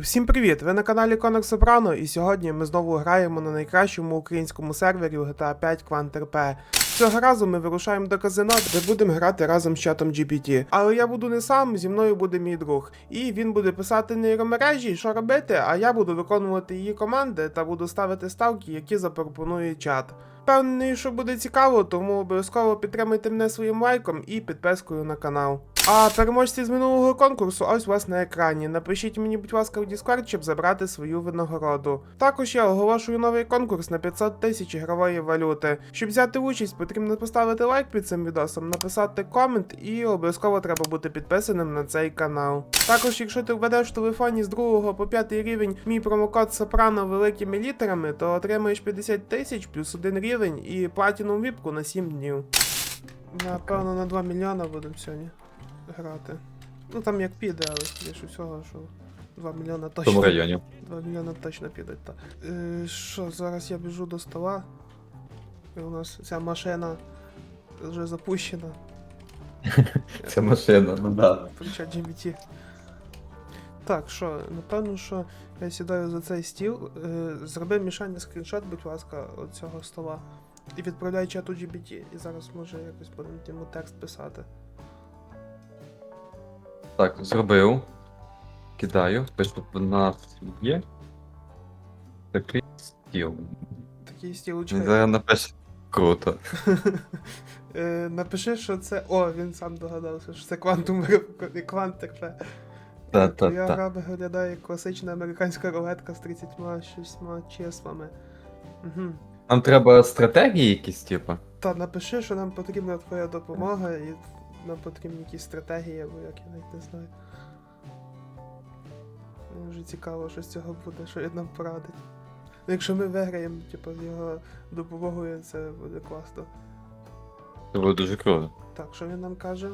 Всім привіт! Ви на каналі Конор Собрано, і сьогодні ми знову граємо на найкращому українському сервері GTA 5 QuantRP. Цього разу ми вирушаємо до казино, де будемо грати разом з чатом GPT. Але я буду не сам, зі мною буде мій друг. І він буде писати нейромережі, що робити, а я буду виконувати її команди та буду ставити ставки, які запропонує чат. Впевнений, що буде цікаво, тому обов'язково підтримайте мене своїм лайком і підпискою на канал. А переможці з минулого конкурсу ось у вас на екрані. Напишіть мені, будь ласка, в Discord, щоб забрати свою винагороду. Також я оголошую новий конкурс на 500 тисяч ігрової валюти. Щоб взяти участь, потрібно поставити лайк під цим відосом, написати комент і обов'язково треба бути підписаним на цей канал. Також, якщо ти введеш в телефоні з 2 по 5 рівень мій промокод Сопрано великими літерами, то отримаєш 50 тисяч плюс 1 рівень і платіну віпку на 7 днів. Напевно, на 2 мільйона будемо сьогодні грати. Ну там як піде, але скоріше всього, що 2 мільйона точно. тому районі. 2 мільйона точно підуть, так. Е, що, зараз я біжу до стола. І у нас ця машина вже запущена. Це машина, ну да. Прича GBT. Так, що, напевно, що я сідаю за цей стіл. Е, зроби мішання скріншот, будь ласка, от цього стола. І відправляй чату GBT. І зараз може якось будемо йому текст писати. Так, зробив. Кидаю. Пишу, в нас є. Такий стіл. Такий стіл чекай. зараз напише круто. Е, Напиши, що це. О, він сам догадався, що це RP. Та, та, Твоя та. виглядає як класична американська рулетка з 36 числами. Угу. Нам треба стратегії якісь, типу. Та напиши, що нам потрібна твоя допомога і нам потрібні якісь стратегії, або як я навіть не знаю. Мені вже цікаво, що з цього буде, що він нам порадить. Ну, якщо ми виграємо, типу, з його допомогою, це буде класно. Це було дуже круто. Так, що він нам каже?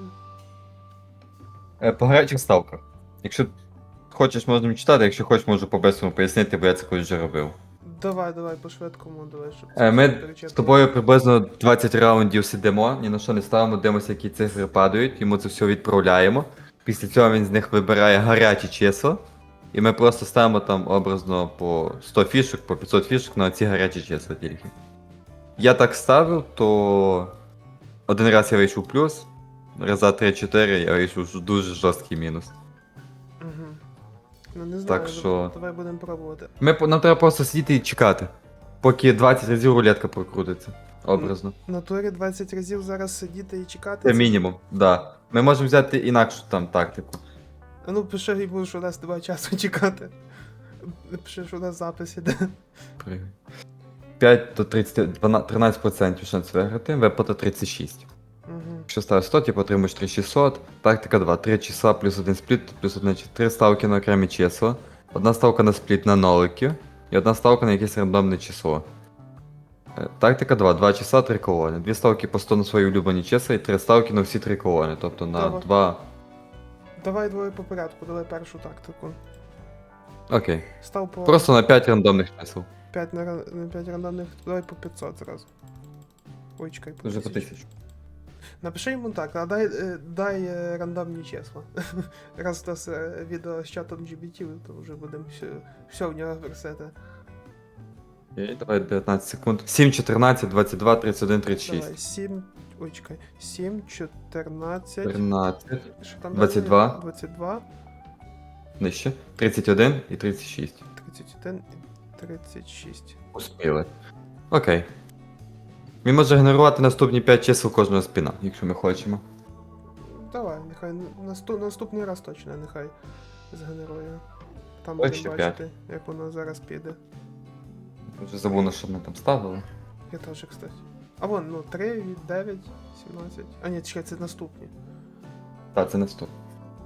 Е, По гарячих ставках. Якщо хочеш, можемо читати, якщо хочеш, можу по-бестрому пояснити, бо я це колись вже робив. Давай, давай, по швидкому, давай, щоб Е, Ми з тобою приблизно 20 раундів сидимо, ні на що не ставимо, дивимося, які цифри падають, йому це все відправляємо. Після цього він з них вибирає гарячі числа. І ми просто ставимо там образно по 100 фішок, по 500 фішок на ці гарячі числа тільки. Я так ставив, то один раз я вийшов плюс, раза 3-4 я вийшов дуже жорсткий мінус. Ну не знаю, Так що- давай будемо пробувати. Ми, по- нам треба просто сидіти і чекати, поки 20 разів рулетка прокрутиться. Образно. В натурі 20 разів зараз сидіти і чекати. Це мінімум, да. Ми можемо взяти інакшу там тактику. А ну пиши йому, що у нас немає часу чекати. Пиши, що у нас запис іде. 5 до 30, 12, 13% шанс виграти, виплата 36. Якщо ставиш 100, типу отримуєш 3600. Тактика 2. 3 числа плюс 1 спліт, плюс 1 3 ставки на окремі числа. Одна ставка на спліт на нолики. І одна ставка на якесь рандомне число. Е, Тактика 2. 2 числа, 3 колони. Дві ставки по 100 на свої улюблені числа і 3 ставки на всі 3 колони. Тобто на Добре. 2. Давай двоє по порядку, давай першу тактику. Окей. Став по Просто на 5 рандомних чисел. 5 на, ран- на 5 рандомних, давай по 500 зразу. Ой, чекай, по Вже по 1000. 1000. Напиши йому так, а дай, е, дай е, рандомні числа. Раз у нас е, відео з чатом GBT, то вже будемо все, все в нього версити. Давай 19 секунд. 7, 14, 22, 31, 36. Давай, 7. Ой, чекай. 7, 14. 13. Що там 22. далі? 22, Нижче. 31 і 36. 31 і 36. Успіли. Окей. Він може генерувати наступні 5 чисел кожного спіна, якщо ми хочемо. Давай, нехай наступ, наступний раз точно, нехай згенерує. Там Ой, будемо ще бачити, як воно зараз піде. Вже забув, на що ми там ставили. Я теж, кстати. А вон, ну 3, 9, 17. А ні, чекай, це наступні. Так, це наступ.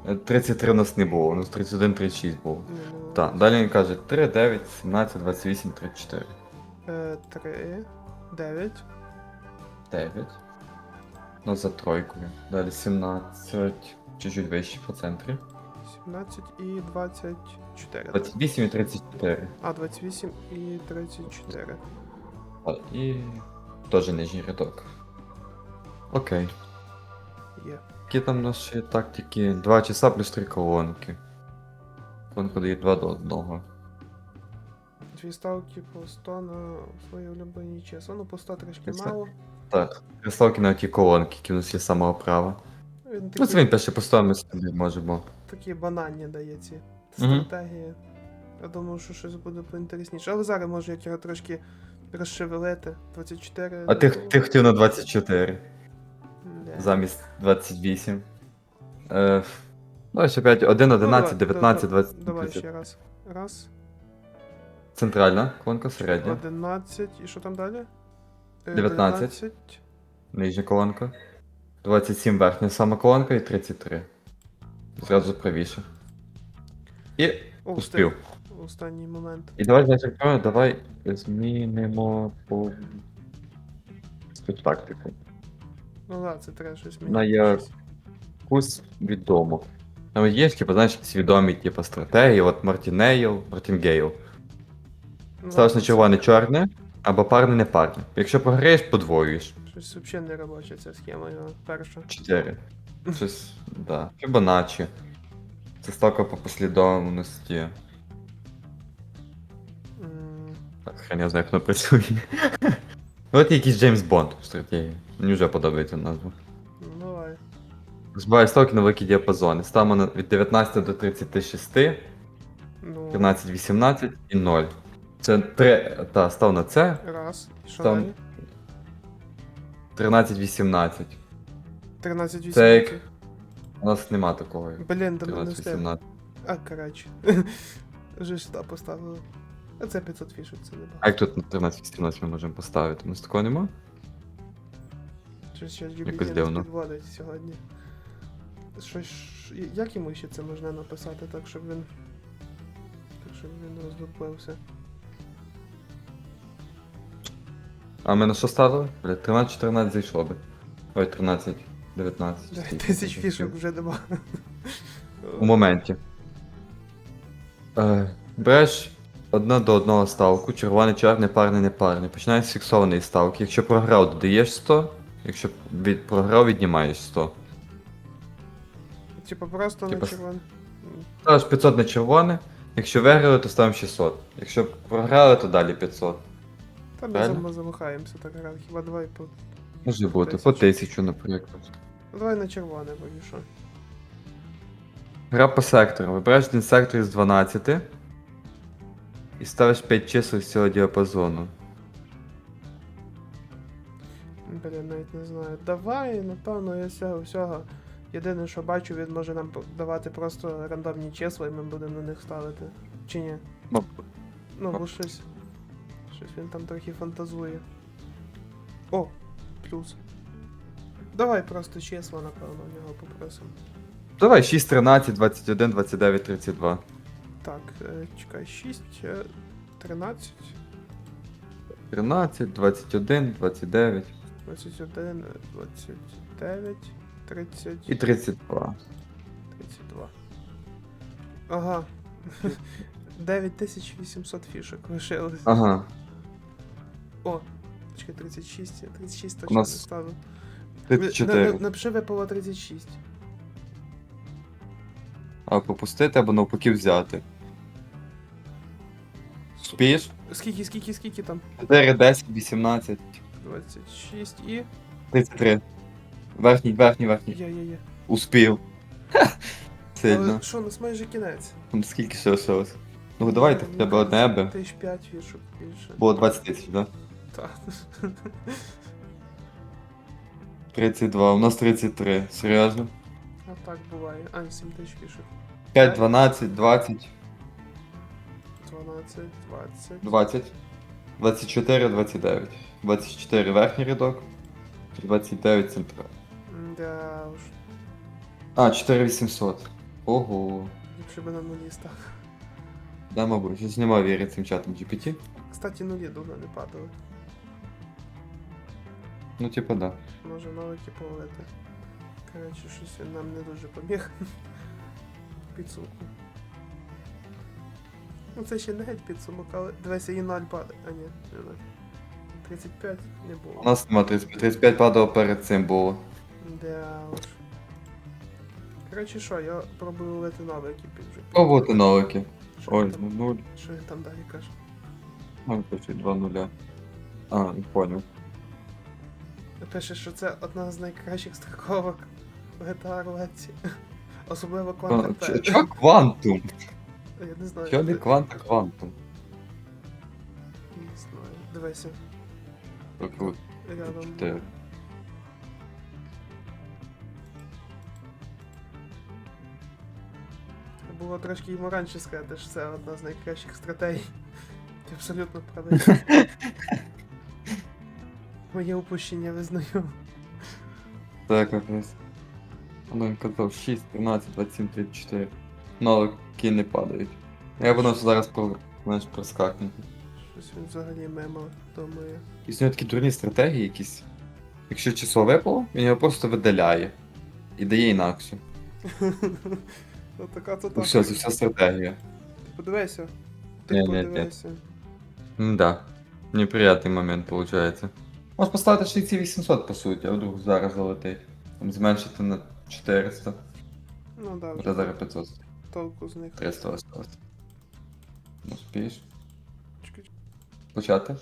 Е, 33 у нас не було, у нас 31, 36 було. Ну, Так, далі він каже 3, 9, 17, 28, 34. Е, 3, 9, 9. Ну, за тройкою. Далі 17, чуть-чуть вище по центрі. 17 і 24. 28 і 34. А, 28 і 34. А, і теж нижній рядок. Окей. Є. Які там наші тактики? 2 часа плюс 3 колонки. Колонка дає 2 до 1. Дві ставки по 100 на свої улюблені числа. Ну, по 100 трішки мало. Так, кристалки на ті колонки, які в нас є з самого права. Він Ну, це він пише по 100, ми собі можемо. такі банальні дає ці Мгм. стратегії. Я думав, що щось буде поінтересніше. Але зараз може як його трошки розшевелити. 24. А ти, ну, ти хотів на 24 де. замість 28. Е, ну, ще 5, 1, 11, Ну, давай, 19, да- 20. Давай 30. ще раз. Раз. Центральна, колонка середня. 11. І що там далі? Е, 19. Нижня колонка. 27 верхня сама колонка і 33. Зразу правіше. І О, успів. встиг. Останній момент. І давай, значить, давай змінимо по тактику. Ну да, це треба щось На міняти. я- Якусь відомо. Там є, типу, знаєш, якісь відомі, типу, стратегії, от Мартінейл, Мартінгейл. Ну, Ставиш на червоне чорне, або парне не парне. Якщо програєш, подвоюєш. Щось взагалі не робоча ця схема його перша. 4. Щось, да. Фібоначчі. Це ставка по послідовності. Так, хрен я знаю, як воно працює. От якийсь Джеймс Бонд в стратегії. Мені вже подобається назва. Ну давай. Збиваю ставки на великі діапазони. Ставимо на- від 19 до 36, Ну, 13-18 і 0. Це 3. Та, став на це. раз. Що Там- далі? 13-18. 13 18. Це як- У нас нема такого. Блін, до мене. 13-18. А, коротше. Вже сюди поставили. А це 500 фішок, це не А багато. як тут на 13-18 ми можемо поставити? У нас такого нема? Щось ще якось дивно. підводить сьогодні. Щось. Як йому ще це можна написати, так щоб він. Так щоб він роздуплився. А ми на що ставили? Бля, 13-14 зайшло би. Ой, 13, 19. 9 тисяч фішок вже нема. У моменті. Е, береш одна до одного ставку, червоний, чорний, парний, непарний. Починаєш з фіксованої ставки. Якщо програв, додаєш 100, якщо від, програв, віднімаєш 100. Типа просто на Типа- червоний. Ставиш 500 на червоне, якщо виграли, то ставимо 600. Якщо програли, то далі 500. Та ми Правильно? зам- замахаємося так грати. Хіба давай по. Може бути, по Тисячу. 1000, наприклад. Ну, Давай на червоне, бо і що. Гра по сектору. Вибираєш один сектор із 12 і ставиш 5 чисел з цього діапазону. Блін, навіть не знаю. Давай, напевно, я всього всього. Єдине, що бачу, він може нам давати просто рандомні числа, і ми будемо на них ставити. Чи ні? Ну, Ну, бо щось. Щось він там трохи фантазує. О, плюс. Давай просто числа, напевно, у нього попросимо. Давай 6, 13, 21, 29, 32. Так, е, чекай, 6, е, 13, 13, 21, 29 21, е, 29, 30, і 32. 32. Ага. 9800 фішок лишилось. Ага. О, чекай, 36, я 36 точно нас не ставив. 34. Напиши випало 36. А пропустити або навпаки взяти. Спієш? Скільки, скільки, скільки там? 4, 10, 18, 26 і. 33. Верхній, верхній, верхній. Є-є-є. Успів. Сильно. Але що, у нас майже кінець. Там Скільки ще лишилось? Ну давайте хоча б одне аби. Тисяч 5 фішок більше. Було 20 тисяч, да? Так. 32, у нас 33. Серйозно? А так буває. А, 7 тисяч фішок. 5, 12, 20, 12, 20. 20, 24, 29. 24 верхній рядок, 29 центральний. Да уж. А, 4800. Ого. Ліпше би на нулі став. Да, мабуть, щось нема віри цим чатом GPT. Кстати, нулі давно не падали. Ну, типа, да. Може навики повалити. Коротше, щось він нам не дуже поміг. Підсумку. Ну це ще не геть підсумок, але дивися і 0 падає. А ні, не 0. 35 не було. У нас нема 35, 35 падало перед цим було. Да уж. Коротше, що, я пробую ловити новий екіпі вже. Пробувати новики. Що Ой, він там, ну нуль. що він там далі каже? Пишуть 2 нуля. А, не понял. Пише, що це одна з найкращих страховок GTA рулетці. Особливо Quantum ч- P. Чо квантум? Я не знаю. Чо не кванта квантум? Не знаю. Дивися, Так, от, рядом. чотири. Було трошки йому раніше сказати, що це одна з найкращих стратегій. Ти абсолютно правий. Моє упущення визнаю. Так, якраз. Ну, він казав 6, 13, 27, 34. Новики не падають. Я воно зараз про, знаєш, проскакнути. Щось він взагалі мемо думає. Нього такі дурні стратегії якісь. Якщо число випало, він його просто видаляє. І дає інакше. Ну така то Ну так. все, це вся стратегія. Ти подивися. Ти Ні, ні, ні. подивися. Да. Неприятний момент получается. Можеш поставити ще й ці 800 по суті, а вдруг зараз залетить. Там зменшити на 400, Ну да, вже зараз 500, толку з них. 300 осталось. Ну, спієш Чекай, почати?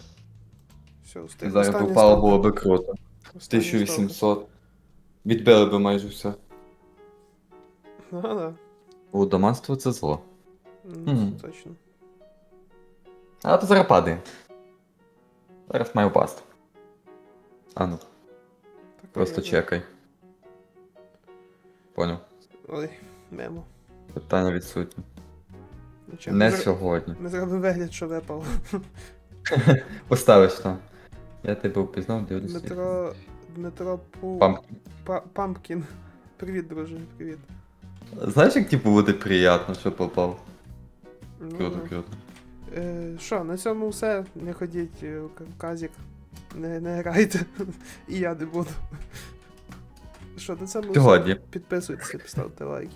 Все, встиг. зараз попало ставка. було би круто. Остання ставка. 1800. Відбили би майже все. Ну да. Лудоманство це зло. Ну, Мгм. точно. А то зараз падає. Зараз має впасти. А ну, Так, просто я- чекай. Поняв. Ой, мемо. Питання відсутні. Нічого. Не ми, зр- сьогодні. ми зробимо вигляд, що випало. Поставиш там. Я тебе впізнав, дивлюся. Дмитро. Дмитро Пу... Пам. Па-. Привіт, друже, привіт. Знаєш, як типу буде приємно, що попав? Ну, Круто, круто. Е, Що, на цьому все. Не ходіть е, в казік. Не, не грайте. І я не буду. Що, на цьому все. Сьогодні. Підписуйтесь, ставте лайки.